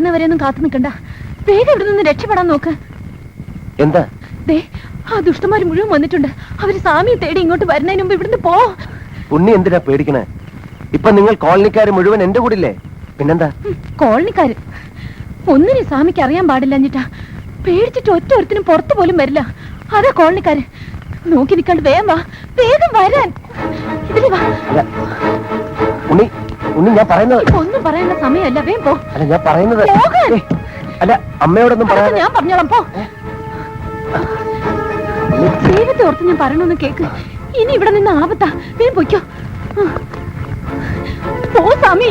വരുന്നവരെയൊന്നും കാത്തു നിൽക്കണ്ട. വേഗം ഇവിടെ നിന്ന് രക്ഷപ്പെടാൻ നോക്ക്. എന്താ? ദേ ആ ദുഷ്ടന്മാർ മുഴുവൻ വന്നിട്ടുണ്ട്. അവർ സ്വാമിയെ തേടി ഇങ്ങോട്ട് വരുന്നതിന് മുമ്പ് ഇവിടുന്ന് പോ. ഉണ്ണി എന്തിനാ പേടിക്കണേ? ഇപ്പൊ നിങ്ങൾ കോളനിക്കാര് മുഴുവൻ എന്റെ കൂടില്ലേ? പിന്നെന്താ? കോളനിക്കാര്. ഒന്നിനും സ്വാമിക്ക് അറിയാൻ പാടില്ല എന്നിട്ടാ പേടിച്ചിട്ട് ഒറ്റ ഒരുത്തിനും പുറത്തു പോലും വരില്ല. അതാ കോളനിക്കാര്. നോക്കി നിൽക്കാണ്ട് വേഗം വാ. വേഗം വരാൻ. ഇതിൽ വാ. ഉണ്ണി. ഉണ്ണി ഞാൻ പറയുന്നത് ഒന്നും പറയാനുള്ള സമയമല്ല. വേം പോ. അല്ല ഞാൻ പറയുന്നത്. ഏയ്, അല്ല അമ്മയോടൊന്നും അതൊക്കെ പറയാതെ ഞാൻ പറഞ്ഞോളാം. പോ. ദൈവത്തെ ഓർത്ത് ഞാൻ പറയണമെന്ന് കേക്ക്. ഇനി ഇവിടെ നിന്ന് ആപത്താ. വേം പൊയ്ക്കോ. ആ. പോ സ്വാമി.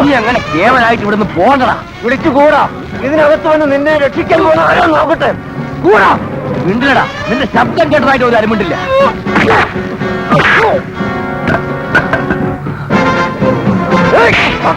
നീ അങ്ങനെ കേവലായിട്ട് ഇവിടുന്ന് പോകണടാ വിളിച്ചു കൂടാ ഇതിനകത്ത് വന്ന് നിന്നെ രക്ഷിക്കാൻ പോകാനോ നോക്കട്ടെ. കൂടാ. മിണ്ടില്ലടാ. നിന്റെ ശബ്ദം കേട്ടതായിട്ട് ഒരു അരമിണ്ടില്ല ആ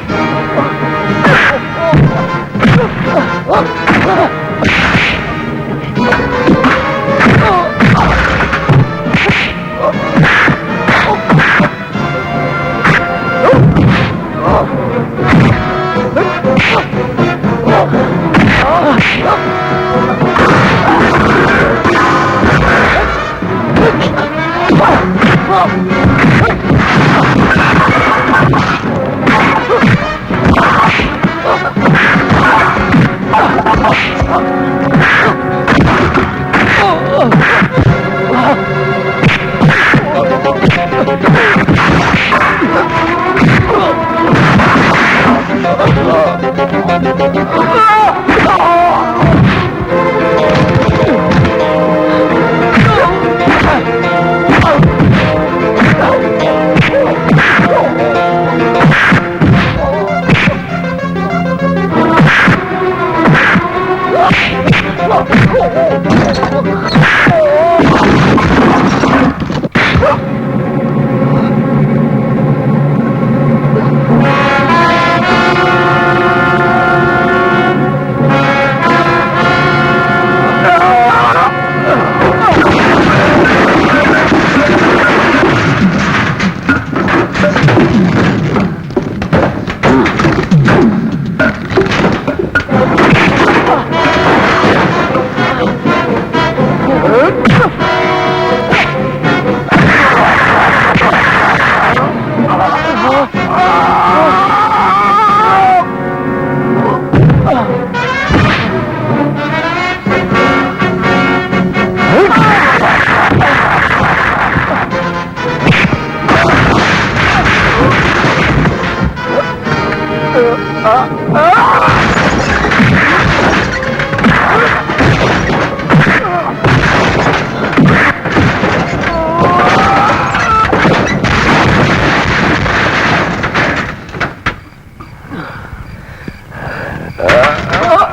아, 아,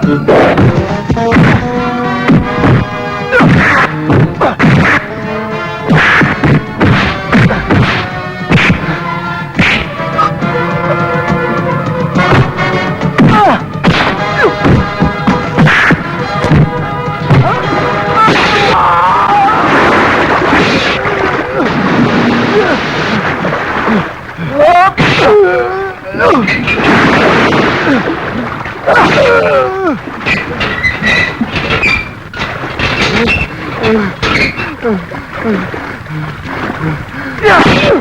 아. Yeah.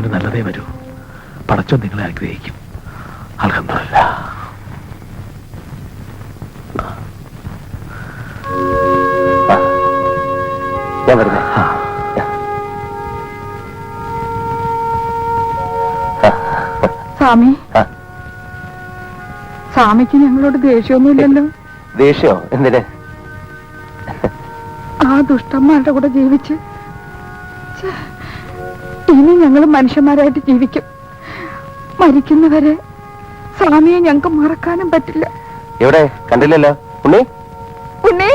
മോന് നല്ലതേ വരൂ. പടച്ചോ നിങ്ങളെ ആഗ്രഹിക്കും വരുന്നേ സ്വാമി. സ്വാമിക്ക് ഞങ്ങളോട് ദേഷ്യമൊന്നുമില്ലല്ലോ. ദേഷ്യോ? എന്തിന്? ആ ദുഷ്ടന്മാരുടെ കൂടെ ജീവിച്ച്. ഇനി ഞങ്ങൾ മനുഷ്യന്മാരായിട്ട് ജീവിക്കും. മരിക്കുന്നവരെ സ്വാമിയെ ഞങ്ങൾക്ക് മറക്കാനും പറ്റില്ല. എവിടെ? കണ്ടില്ലല്ലോ. ഉണ്ണി? ഉണ്ണി.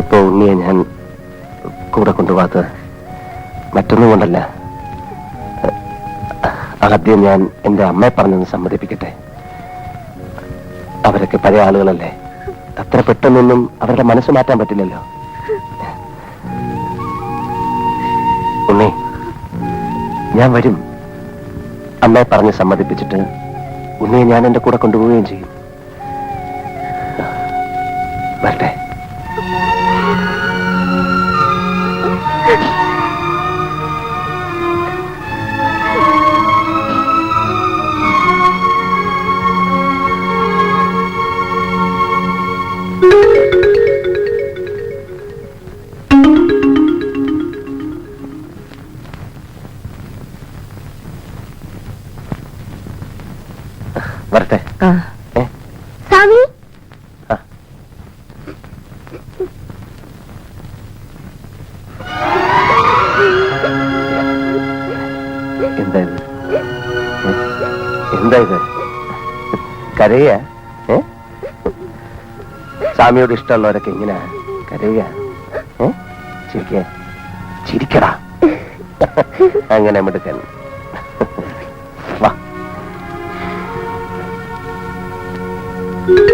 ഇപ്പൊ ഉണ്ണിയെ ഞാൻ കൂടെ കൊണ്ടുപോകാത്തത് മറ്റൊന്നും കൊണ്ടല്ല. ആദ്യം ഞാൻ എന്റെ അമ്മയെ പറഞ്ഞൊന്ന് സമ്മതിപ്പിക്കട്ടെ? അവരൊക്കെ പഴയ ആളുകളല്ലേ? അത്ര പെട്ടെന്നൊന്നും അവരുടെ മനസ്സ് മാറ്റാൻ പറ്റില്ലല്ലോ. ഉണ്ണി ഞാൻ വരും. അമ്മയെ പറഞ്ഞ് സമ്മതിപ്പിച്ചിട്ട് ഉണ്ണിയെ ഞാൻ എന്റെ കൂടെ കൊണ്ടുപോവുകയും ചെയ്യും. വരട്ടെ. എന്താ ഇത്? കരയ സ്വാമിയോട് ഇഷ്ടമുള്ളവരൊക്കെ ഇങ്ങനെ കരയ ചിരിക്ക ചിരിക്കടാ. അങ്ങനെ മിടുക്കൻ you.